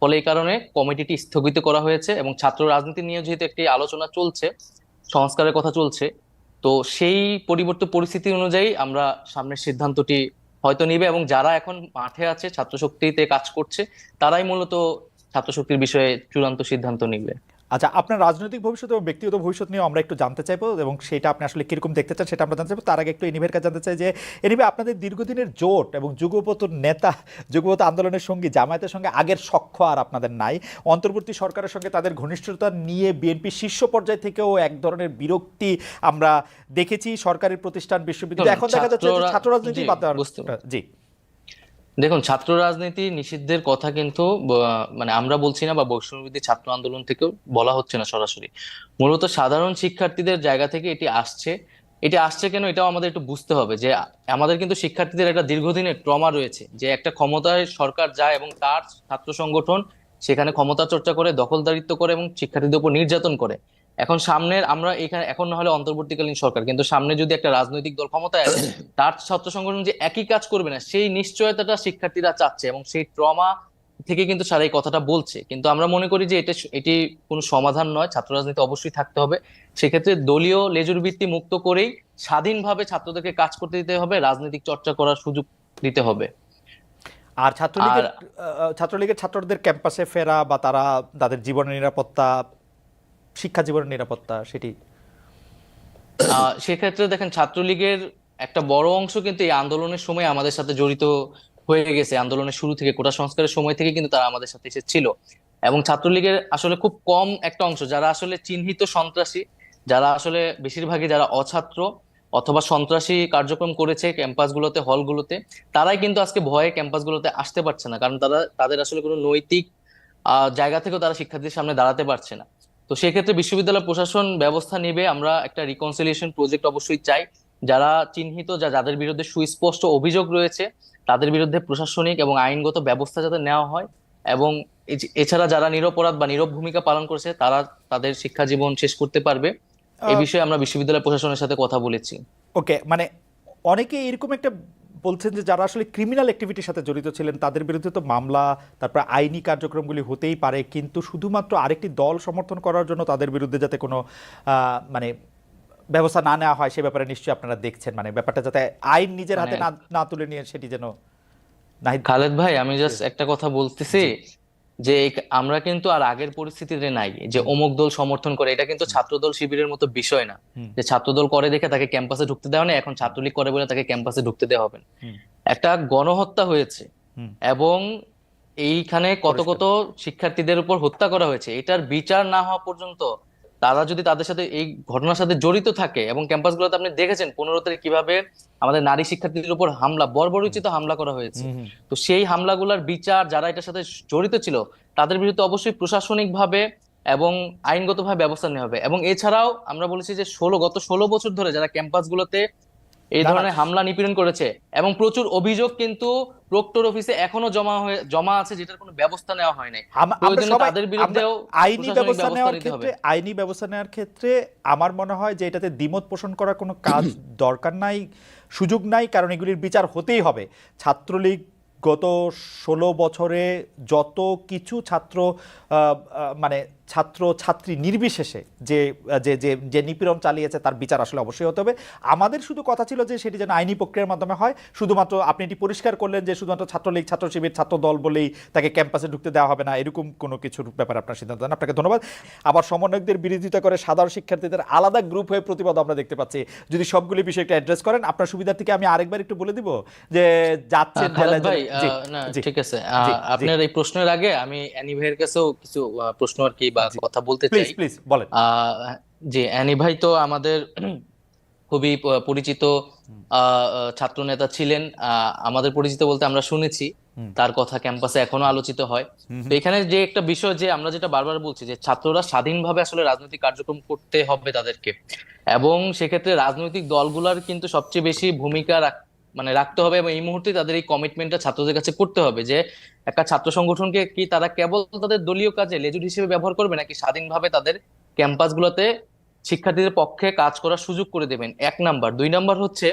ফলে এই কারণে কমিটিটি স্থগিত করা হয়েছে এবং ছাত্র রাজনীতি নিয়ে যেহেতু একটি আলোচনা চলছে, সংস্কারের কথা চলছে, তো সেই পরিবর্তিত পরিস্থিতি অনুযায়ী আমরা সামনের সিদ্ধান্তটি হয়তো নিবে এবং যারা এখন মাঠে আছে, ছাত্রশক্তিতে কাজ করছে, তারাই মূলত ছাত্রশক্তির বিষয়ে চূড়ান্ত সিদ্ধান্ত নিবে। আচ্ছা আপনার রাজনৈতিক ভবিষ্যৎ এবং ব্যক্তিগত ভবিষ্যৎ নিয়ে আমরা একটু জানতে চাইব এবং সেটা আপনি আসলে কীরকম দেখতে চান সেটা আমরা জানতে চাইব। তার আগে একটু এনিভের কাছে জানতে চাই যে এনিভে আপনাদের দীর্ঘদিনের জোট এবং যুগপত নেতা যুগপত আন্দোলনের সঙ্গী জামায়াতের সঙ্গে আগের সখ্য আর আপনাদের নাই। অন্তর্বর্তী সরকারের সঙ্গে তাদের ঘনিষ্ঠতা নিয়ে বিএনপি শীর্ষ পর্যায় থেকেও এক ধরনের বিরক্তি আমরা দেখেছি সরকারি প্রতিষ্ঠান বিশ্ববিদ্যালয়। এখন দেখা যাচ্ছে ছাত্র রাজনীতি বাদ জি। দেখুন, ছাত্র রাজনীতি নিষিদ্ধের কথা কিন্তু মানে আমরা বলছি না বা বৈষম্যবিধি ছাত্র আন্দোলন থেকেও বলা হচ্ছে না সরাসরি। মূলত সাধারণ শিক্ষার্থীদের জায়গা থেকে এটি আসছে। এটি আসছে কেন? এটাও আমাদের একটু বুঝতে হবে যে, আমাদের কিন্তু শিক্ষার্থীদের একটা দীর্ঘদিনের ট্রমা রয়েছে যে, একটা ক্ষমতায় সরকার যায় এবং তার ছাত্র সংগঠন সেখানে ক্ষমতা চর্চা করে, দখলদারিত্ব করে এবং শিক্ষার্থীদের উপর নির্যাতন করে। এখন সামনের আমরা এখানে এখন না হলে অন্তর্বর্তীকালীন সরকার কিন্তু সামনে যদি একটা রাজনৈতিক দল ক্ষমতায় আসে তার ছাত্র সংগঠন যে একই কাজ করবে না সেই নিশ্চয়তাটা শিক্ষার্থীরা চাচ্ছে এবং সেই ট্রমা থেকে কিন্তু সারা এই কথাটা বলছে। কিন্তু আমরা মনে করি যে এটা এটি কোনো সমাধান নয় ছাত্র রাজনীতি অবশ্যই থাকতে হবে। সেক্ষেত্রে দলীয় লেজুর ভিত্তি মুক্ত করেই স্বাধীনভাবে ছাত্রদেরকে কাজ করতে দিতে হবে রাজনৈতিক চর্চা করার সুযোগ দিতে হবে। আর ছাত্রলীগের ছাত্রলীগের ছাত্রদের ক্যাম্পাসে ফেরা বা তারা তাদের জীবনের নিরাপত্তা শিক্ষা জীবনের নিরাপত্তা সেটি। সেক্ষেত্রে দেখেন ছাত্রলীগের একটা বড় অংশ কিন্তু এই আন্দোলনের সময় আমাদের সাথে জড়িত হয়ে গেছে। আন্দোলনের শুরু থেকে, কোটা সংস্কারের সময় থেকে কিন্তু তারা আমাদের সাথে এসেছিল। এবং ছাত্রলীগের আসলে খুব কম একটা অংশ, যারা আসলে চিহ্নিত সন্ত্রাসী, যারা আসলে বেশিরভাগই যারা অছাত্র অথবা সন্ত্রাসী কার্যক্রম করেছে ক্যাম্পাসগুলোতে, হলগুলোতে, তারাই কিন্তু আজকে ভয়ে ক্যাম্পাসগুলোতে আসতে পারছে না। কারণ তারা, তাদের আসলে কোনো নৈতিক জায়গা থেকেও তারা শিক্ষার্থীর সামনে দাঁড়াতে পারছে না। তো সেক্ষেত্রে বিশ্ববিদ্যালয় প্রশাসন ব্যবস্থা নেবে। আমরা একটা রিকনসিলিয়েশন প্রজেক্ট অবশ্যই চাই। যারা চিহ্নিত যা যাদের বিরুদ্ধে সুস্পষ্ট অভিযোগ রয়েছে তাদের বিরুদ্ধে প্রশাসনিক এবং আইনগত ব্যবস্থা যাতে নেওয়া হয় এবং এছাড়া যারা নিরপরাধ বা নীরব ভূমিকা পালন করেছে তারা তাদের শিক্ষা জীবন শেষ করতে পারবে। এই বিষয়ে আমরা বিশ্ববিদ্যালয় প্রশাসনের সাথে কথা বলেছি। ওকে মানে অনেকে এরকম একটা বলছেন যে যারা আসলে ক্রিমিনাল অ্যাক্টিভিটির সাথে জড়িত ছিলেন তাদের বিরুদ্ধে তো মামলা তারপর আইনি কার্যক্রমগুলি হতেই পারে কিন্তু শুধুমাত্র আরেকটি দল সমর্থন করার জন্য তাদের বিরুদ্ধে যাতে কোনো আহ, মানে ব্যবস্থা না নেওয়া হয় সে ব্যাপারে নিশ্চয়ই আপনারা দেখছেন। মানে ব্যাপারটা যাতে আইন নিজের হাতে মানে- না না তুলে নিয়ে সেটি যেন খালেদ ভাই আমি জাস্ট একটা কথা বলতেছি। যে আমরা কিন্তু আর আগের পরিস্থিতিতে নাই যে অমুক দল সমর্থন করে এটা কিন্তু ছাত্রদল শিবিরের মতো বিষয় না। যে ছাত্রদল করে দেখে তাকে ক্যাম্পাসে ঢুকতে দেওয়া নেই এখন ছাত্রলীগ করে বলে তাকে ক্যাম্পাসে ঢুকতে দেওয়া হবে না। একটা গণহত্যা হয়েছে এবং এইখানে কত কত শিক্ষার্থীদের উপর হত্যা করা হয়েছে এটার বিচার না হওয়া পর্যন্ত তারা যদি তাদের সাথে এই ঘটনার সাথে জড়িত থাকে এবং ক্যাম্পাসগুলোতে আপনি দেখেছেন পনেরো তারিখ কীভাবে আমাদের নারী শিক্ষার্থীদের উপর হামলা বর্বরোচিত হামলা করা হয়েছে। তো সেই হামলাগুলোর বিচার যারা এটার সাথে জড়িত ছিল তাদের বিরুদ্ধে অবশ্যই প্রশাসনিকভাবে এবং আইনগতভাবে ব্যবস্থা নেওয়া হবে এবং এছাড়াও আমরা বলেছি যে ষোলো গত ষোলো বছর ধরে যারা ক্যাম্পাসগুলোতে এই। ধরনের হামলা নিপীড়ন করেছে এবং প্রচুর অভিযোগ কিন্তু প্রক্টর অফিসে এখনও জমা হয়ে জমা আছে যেটার কোনো ব্যবস্থা নেওয়া হয় নাই। তাদের বিরুদ্ধেও আইনি ব্যবস্থা নেওয়ার ক্ষেত্রে আইনি ব্যবস্থা নেওয়ার ক্ষেত্রে আমার মনে হয় যে এটাতে দ্বিমত পোষণ করার কোনো কাজ দরকার নাই সুযোগ নাই কারণ এগুলির বিচার হতেই হবে। ছাত্রলীগ গত ষোলো বছরে যত কিছু ছাত্র মানে ছাত্র ছাত্রী নির্বিশেষে যে যে যে নিপীড়ন চালিয়েছে তার বিচার আসলে অবশ্যই হতে হবে। আমাদের শুধু কথা ছিল যে সেটি যেন আইনি প্রক্রিয়ার মাধ্যমে হয়। শুধুমাত্র আপনি এটি পরিষ্কার করলেন যে শুধুমাত্র ছাত্রলীগ ছাত্র শিবির ছাত্র দল বলেই তাকে ক্যাম্পাসে ঢুকতে দেওয়া হবে না। এরকম কোনো কিছুর ব্যাপারে আপনার সিদ্ধান্ত নেন আপনাকে ধন্যবাদ। আবার সমন্বয়কদের বিরোধিতা করে সাধারণ শিক্ষার্থীদের আলাদা গ্রুপ হয়ে প্রতিবাদ আমরা দেখতে পাচ্ছি। যদি সবগুলি বিষয় একটু অ্যাড্রেস করেন আপনার সুবিধার থেকে আমি আরেকবার একটু বলে দিব যে যাচ্ছেন। ঠিক আছে। আপনার এই প্রশ্নের আগে আমি অ্যানি ভাইয়ের কাছেও কিছু প্রশ্ন আর কি বা কথা বলতে চাই প্লিজ বলেন। জি অ্যানি ভাই তো আমাদের খুবই পরিচিত আহ, ছাত্রনেতা ছিলেন। আমাদের পরিচিত বলতে আমরা শুনেছি তার কথা ক্যাম্পাসে এখনও আলোচিত হয়। তো এখানে যে একটা বিষয় যে আমরা যেটা বারবার বলছি যে ছাত্ররা স্বাধীনভাবে আসলে রাজনৈতিক কার্যক্রম করতে হবে তাদেরকে। এবং সেক্ষেত্রে রাজনৈতিক দলগুলোর কিন্তু সবচেয়ে বেশি ভূমিকা রাখ- মানে রাখতে হবে এবং এই মুহূর্তে তাদের এই কমিটমেন্টটা ছাত্রদের কাছে করতে হবে যে একটা ছাত্র সংগঠনকে কি তারা কেবল তাদের দলীয় কাজে লেজুর হিসেবে ব্যবহার করবে নাকি স্বাধীনভাবে তাদের ক্যাম্পাসগুলোতে শিক্ষার্থীদের পক্ষে কাজ করার সুযোগ করে দেবেন? এক নাম্বার। দুই নাম্বার হচ্ছে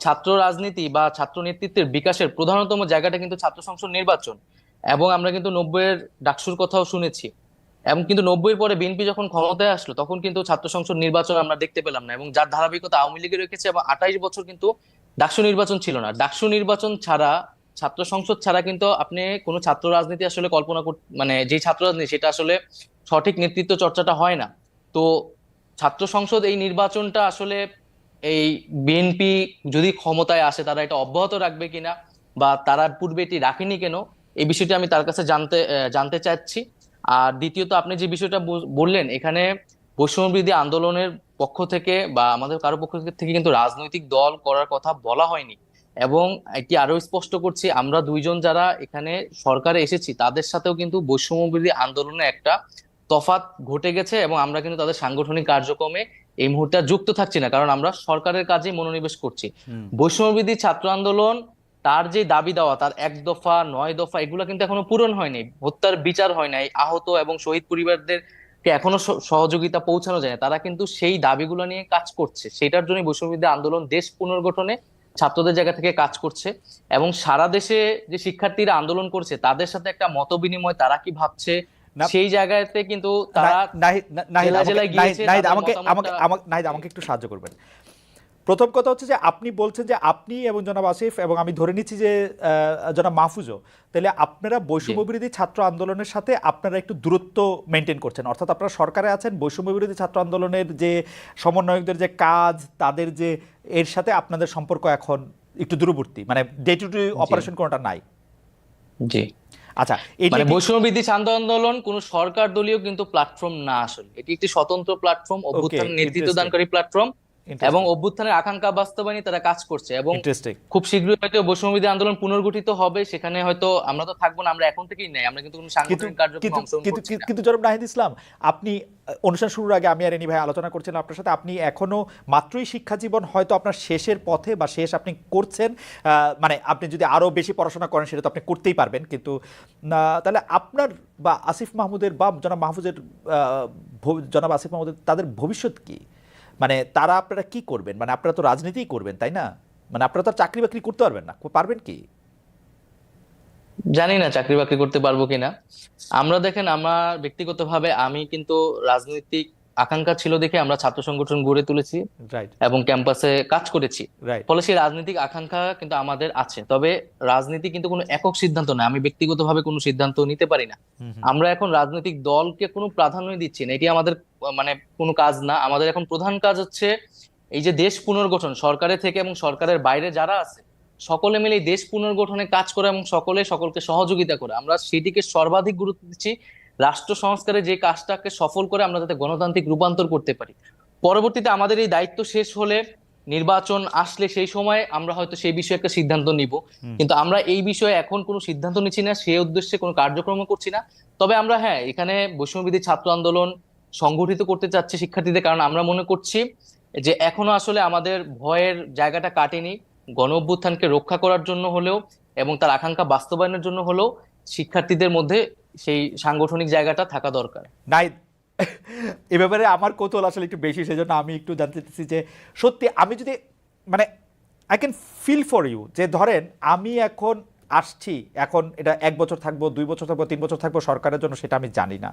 ছাত্র রাজনীতি বা ছাত্র নেতৃত্বের বিকাশের প্রধানতম জায়গাটা কিন্তু ছাত্র সংসদ নির্বাচন এবং আমরা কিন্তু নব্বইয়ের ডাকসুর কথাও শুনেছি। এবং কিন্তু নব্বইয়ের পরে বিএনপি যখন ক্ষমতায় আসলো, তখন কিন্তু ছাত্র সংসদ নির্বাচন আমরা দেখতে পেলাম না এবং যার ধারাবাহিকতা আওয়ামী লীগে রেখেছে এবং আঠাইশ বছর কিন্তু ডাকসু নির্বাচন ছিল না। ডাকসু নির্বাচন ছাড়া, ছাত্র সংসদ ছাড়া কিন্তু আপনি কোনো ছাত্র রাজনীতি আসলে কল্পনা মানে যে ছাত্র রাজনীতি, সেটা আসলে সঠিক নেতৃত্ব চর্চাটা হয় না। তো ছাত্র সংসদ এই নির্বাচনটা আসলে এই বিএনপি যদি ক্ষমতায় আসে, তারা এটা অব্যাহত রাখবে কিনা বা তারা পূর্বে এটি রাখেনি কেন এই বিষয়টি আমি তার কাছে জানতে জানতে চাচ্ছি। আর দ্বিতীয়ত আপনি যে বিষয়টা বললেন, এখানে বৈষম্যবিরোধী আন্দোলনের পক্ষ থেকে বা আমাদের কারও পক্ষ থেকে কিন্তু রাজনৈতিক দল করার কথা বলা হয়নি এবং এটি আরও স্পষ্ট করছি আমরা দুইজন যারা এখানে সরকারে এসেছি তাদের সাথেও কিন্তু বৈষম্যবিরোধী আন্দোলনে একটা তফাৎ ঘটে গেছে এবং আমরা কিন্তু তাদের সাংগঠনিক কার্যক্রমে এই মুহূর্তে যুক্ত থাকছি না কারণ আমরা সরকারের কাজে মনোনিবেশ করছি। বৈষম্যবিধি ছাত্র আন্দোলন তার যে দাবি দেওয়া তার এক দফা নয় দফা এগুলো কিন্তু এখনও পূরণ হয়নি হত্যার বিচার হয় নাই আহত এবং শহীদ পরিবারদেরকে এখনও সহযোগিতা পৌঁছানো যায় না। তারা কিন্তু সেই দাবিগুলো নিয়ে কাজ করছে সেটার জন্য বৈষম্যবিদ্যা আন্দোলন দেশ পুনর্গঠনে ছাত্রদের জায়গা থেকে কাজ করছে এবং সারা দেশে যে শিক্ষার্থীরা আন্দোলন করছে তাদের সাথে একটা মত বিনিময় তারা কি ভাবছে সেই জায়গাতে কিন্তু তারা আমাকে- আমাকে আমাকে একটু সাহায্য করবেন প্রথম কথা হচ্ছে যে আপনি বলছেন যে আপনি এবং জনাব আসিফ এবং আমি ধরে নিচ্ছি যে জনাব মাহফুজও তাহলে আপনারা বৈষম্য বিরোধী ছাত্র আন্দোলনের সাথে আপনারা একটু দূরত্ব মেনটেন করছেন। অর্থাৎ আপনারা সরকারে আছেন বৈষম্য বিরোধী ছাত্র আন্দোলনের যে সমন্বয়কদের যে কাজ তাদের যে এর সাথে আপনাদের সম্পর্ক এখন একটু দূরবর্তী মানে ডে টু ডে অপারেশন কোনোটা নাই। জি। আচ্ছা এই মানে যে- বৈষম্যবিধি ছাত্র আন্দোলন কোন সরকার দলীয় কিন্তু প্ল্যাটফর্ম না আসলে। এটি একটি স্বতন্ত্র প্ল্যাটফর্ম অভ্যুত্থান নেতৃত্ব দানকারী প্ল্যাটফর্ম এবং অভ্যুত্থানের আকাঙ্ক্ষা বাস্তবায়নে তারা কাজ করছে এবং খুব শীঘ্রই হয়তো বৈষম্যবিধি আন্দোলন পুনর্গঠিত হবে সেখানে হয়তো আমরা তো থাকব না আমরা এখন থেকেই নাই আমরা কিন্তু কোনো সাংগঠনিক কার্যক্রমে কিন্তু জনাব নাহিদ ইসলাম আপনি অনুষ্ঠান শুরুর আগে আমি আর এনি ভাই আলোচনা করছিলাম আপনার সাথে আপনি এখনও মাত্রই শিক্ষা জীবন হয়তো আপনার শেষের পথে বা শেষ আপনি করছেন মানে আপনি যদি আরও বেশি পড়াশোনা করেন সেটা তো আপনি করতেই পারবেন কিন্তু তাহলে আপনার বা আসিফ মাহমুদের বা জনাব মাহফুজের আহ, জনাব আসিফ মাহমুদের তাদের ভবিষ্যৎ কি? মানে তারা আপনারা কি করবেন? মানে আপনারা তো রাজনীতিই করবেন, তাই না? মানে আপনারা তো চাকরি বাকরি করতে পারবেন না, পারবেন কি? জানি না চাকরি বাকরি করতে পারব কিনা। আমরা দেখেন, আমার ব্যক্তিগতভাবে আমি কিন্তু রাজনৈতিক আকাঙ্ক্ষা ছিল দেখে আমরা ছাত্র সংগঠন গড়ে তুলেছি এবং ক্যাম্পাসে কাজ করেছি। ফলে সেই রাজনৈতিক আকাঙ্ক্ষা কিন্তু আমাদের আছে। তবে রাজনীতি কিন্তু কোনো একক সিদ্ধান্ত না আমি ব্যক্তিগতভাবে কোনো সিদ্ধান্ত নিতে পারি না। আমরা এখন রাজনৈতিক দলকে কোনো প্রাধান্য দিচ্ছি না। এটি আমাদের মানে কোনো কাজ না। আমাদের এখন প্রধান কাজ হচ্ছে এই যে দেশ পুনর্গঠন সরকারের থেকে এবং সরকারের বাইরে যারা আছে সকলে মিলে দেশ পুনর্গঠনে কাজ করে এবং সকলে সকলকে সহযোগিতা করে। আমরা সেটিকে সর্বাধিক গুরুত্ব দিচ্ছি রাষ্ট্র সংস্কারে যে কাজটাকে সফল করে আমরা যাতে গণতান্ত্রিক রূপান্তর করতে পারি। পরবর্তীতে আমাদের এই দায়িত্ব শেষ হলে নির্বাচন আসলে সেই সময় আমরা হয়তো সেই বিষয়ে একটা সিদ্ধান্ত নিব। কিন্তু আমরা এই বিষয়ে এখন কোনো সিদ্ধান্ত নিচ্ছি না সেই উদ্দেশ্যে কোনো কার্যক্রম করছি না। তবে আমরা হ্যাঁ এখানে বৈষম্যবিধি ছাত্র আন্দোলন সংগঠিত করতে চাচ্ছি শিক্ষার্থীদের কারণ আমরা মনে করছি যে এখনও আসলে আমাদের ভয়ের জায়গাটা কাটেনি। গণ অভ্যুত্থানকে রক্ষা করার জন্য হলেও এবং তার আকাঙ্ক্ষা বাস্তবায়নের জন্য হলেও শিক্ষার্থীদের মধ্যে সেই সাংগঠনিক জায়গাটা থাকা দরকার। নাই, এ ব্যাপারে আমার কৌতূহল আসলে একটু বেশি, সেজন্য আমি একটু জানতে চাইছি যে সত্যি আমি যদি মানে I can feel for you যে ধরেন আমি এখন আসছি, এখন এটা এক বছর থাকব, দুই বছর থাকব, তিন বছর থাকব সরকারের জন্য সেটা আমি জানি না।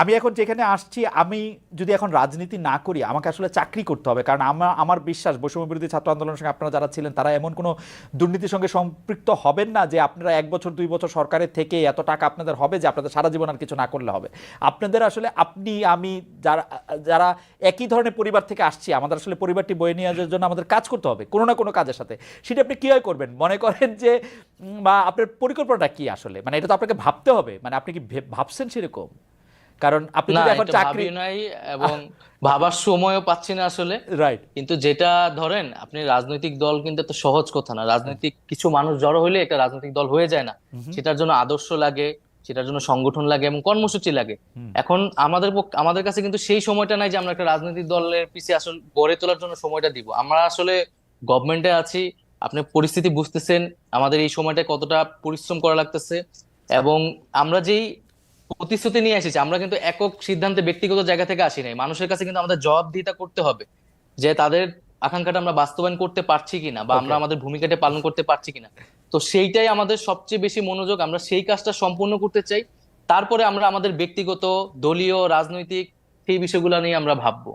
আমি এখন যেখানে আসছি, আমি যদি এখন রাজনীতি না করি, আমাকে আসলে চাকরি করতে হবে। কারণ আমার আমার বিশ্বাস, বৈষম্য বিরোধী ছাত্র আন্দোলনের সঙ্গে আপনারা যারা ছিলেন, তারা এমন কোনো দুর্নীতির সঙ্গে সম্পৃক্ত হবেন না যে আপনারা এক বছর, দুই বছর সরকারের থেকে এত টাকা আপনাদের হবে যে আপনাদের সারা জীবন আর কিছু না করলে হবে। আপনাদের আসলে, আপনি, আমি, যারা যারা একই ধরনের পরিবার থেকে আসছি, আমাদের আসলে পরিবারটি বয়ে নিয়ে যাওয়ার জন্য আমাদের কাজ করতে হবে, কোনো না কোনো কাজের সাথে। সেটা আপনি কীভাবে করবেন? মনে করেন যে বা আপনার পরিকল্পনাটা কি আসলে? মানে এটা তো আপনাকে ভাবতে হবে। মানে আপনি কি ভাবছেন সেরকম? কারণ আপনি যদি এখন চাকরি নাই এবং ভাবার সময়ও পাচ্ছি না আসলে। রাইট কিন্তু যেটা ধরেন আপনি রাজনৈতিক দল কিন্তু এত সহজ কথা না। রাজনৈতিক কিছু মানুষ জড়ো হইলে একটা রাজনৈতিক দল হয়ে যায় না। সেটার জন্য আদর্শ লাগে সেটার জন্য সংগঠন লাগে এবং কর্মসূচি লাগে। এখন আমাদের পক্ষ- আমাদের কাছে কিন্তু সেই সময়টা নাই যে আমরা একটা রাজনৈতিক দলের পিছিয়ে আসলে গড়ে তোলার জন্য সময়টা দিব। আমরা আসলে গভর্নমেন্টে আছি আপনি পরিস্থিতি বুঝতেছেন আমাদের এই সময়টা কতটা পরিশ্রম করা লাগতেছে এবং আমরা যেই প্রতিশ্রুতি নিয়ে এসেছি আমরা কিন্তু একক সিদ্ধান্তে ব্যক্তিগত জায়গা থেকে আসি নাই। মানুষের কাছে কিন্তু আমাদের জবাবদিহিতা করতে হবে যে তাদের আকাঙ্ক্ষাটা আমরা বাস্তবায়ন করতে পারছি কিনা বা আমরা আমাদের ভূমিকাটা পালন করতে পারছি কিনা। তো সেইটাই আমাদের সবচেয়ে বেশি মনোযোগ আমরা সেই কাজটা সম্পূর্ণ করতে চাই। তারপরে আমরা আমাদের ব্যক্তিগত দলীয় রাজনৈতিক সেই বিষয়গুলো নিয়ে আমরা ভাববো।